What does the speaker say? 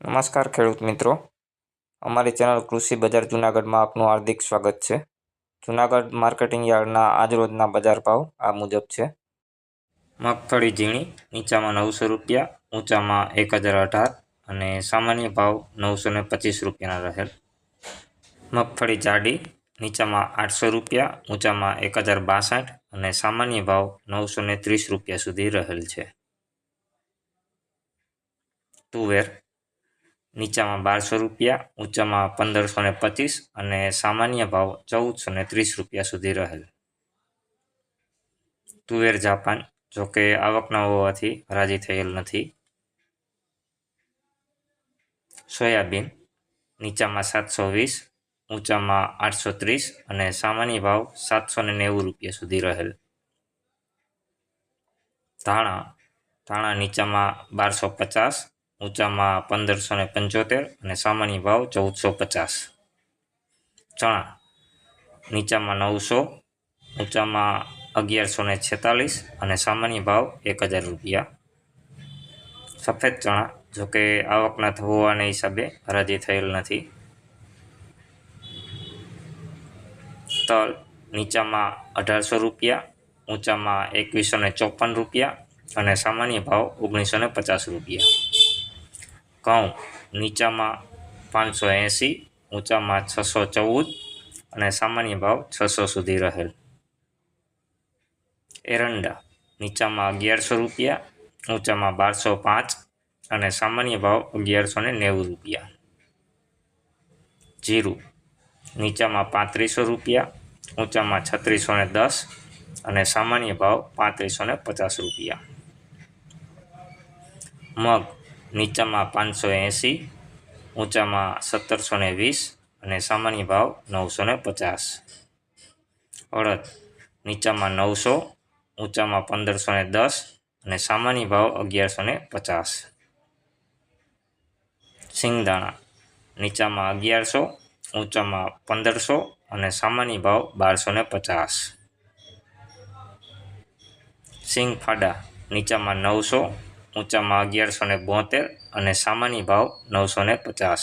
નમસ્કાર ખેડૂત મિત્રો. અમારી ચેનલ કૃષિ બજાર જુનાગઢમાં આપનું હાર્દિક સ્વાગત છે. જુનાગઢ માર્કેટિંગ યાર્ડના આજરોજના બજાર ભાવ આ મુજબ છે. મગફળી ઝીણી, નીચામાં નવસો રૂપિયા, ઊંચામાં એક હજાર અઢાર અને સામાન્ય ભાવ નવસો ને પચીસ રૂપિયાના રહેલ. મગફળી જાડી, નીચામાં આઠસો રૂપિયા, ઊંચામાં એક હજાર બાસઠ અને સામાન્ય ભાવ નવસો ત્રીસ રૂપિયા સુધી રહેલ છે. તુવેર નીચામાં બારસો રૂપિયા, ઊંચામાં પંદરસો ને પચીસ અને સામાન્ય ભાવ ચૌદસો ને ત્રીસ રૂપિયા સુધી રહેલ. તુવેર જાપાન જોકે આવક ન હોવાથી હરાજી થયેલ નથી. સોયાબીન, નીચામાં સાતસો વીસ, ઊંચામાં આઠસો ત્રીસ અને સામાન્ય ભાવ સાતસો ને નેવું રૂપિયા સુધી રહેલ. ધાણા ધાણા નીચામાં બારસો પચાસ ઊંચામાં પંદરસો ને પંચોતેર અને સામાન્ય ભાવ ચૌદસો પચાસ. ચણા, નીચામાં નવસો, ઊંચામાં અગિયારસો ને છેતાલીસ અને સામાન્ય ભાવ એક હજાર રૂપિયા. સફેદ ચણા જોકે આવકના થવાને હિસાબે હરાજી થયેલ નથી. તલ, નીચામાં અઢારસો રૂપિયા, ઊંચામાં એકવીસો ને ચોપન રૂપિયા અને સામાન્ય ભાવ ઓગણીસો ને પચાસ રૂપિયા. ઘઉં નીચામાં પાંચસો એંસી ઊંચામાં છસો ચૌદ અને સામાન્ય ભાવ છસો સુધી રહેલ. એરંડા નીચામાં અગિયારસો રૂપિયા, ઊંચામાં બારસો પાંચ અને સામાન્ય ભાવ અગિયારસો ને નેવું રૂપિયા. જીરું નીચામાં પાંત્રીસો રૂપિયા, ઊંચામાં છત્રીસો ને દસ અને સામાન્ય ભાવ પાંત્રીસો ને પચાસ રૂપિયા. મગ નીચામાં પાંચસો એંસી, ઊંચામાં સત્તરસો ને વીસ અને સામાન્ય ભાવ નવસો ને પચાસ. અડદ નીચામાં નવસો, ઊંચામાં પંદરસો ને દસ અને સામાન્ય ભાવ અગિયારસો ને પચાસ. સિંગદાણા નીચામાં અગિયારસો, ઊંચામાં પંદરસો અને સામાન્ય ભાવ બારસો ને પચાસ. સિંગ ફાડા નીચામાં નવસો ઊંચામાં અગિયારસો ને અને સામાન્ય ભાવ નવસો ને પચાસ.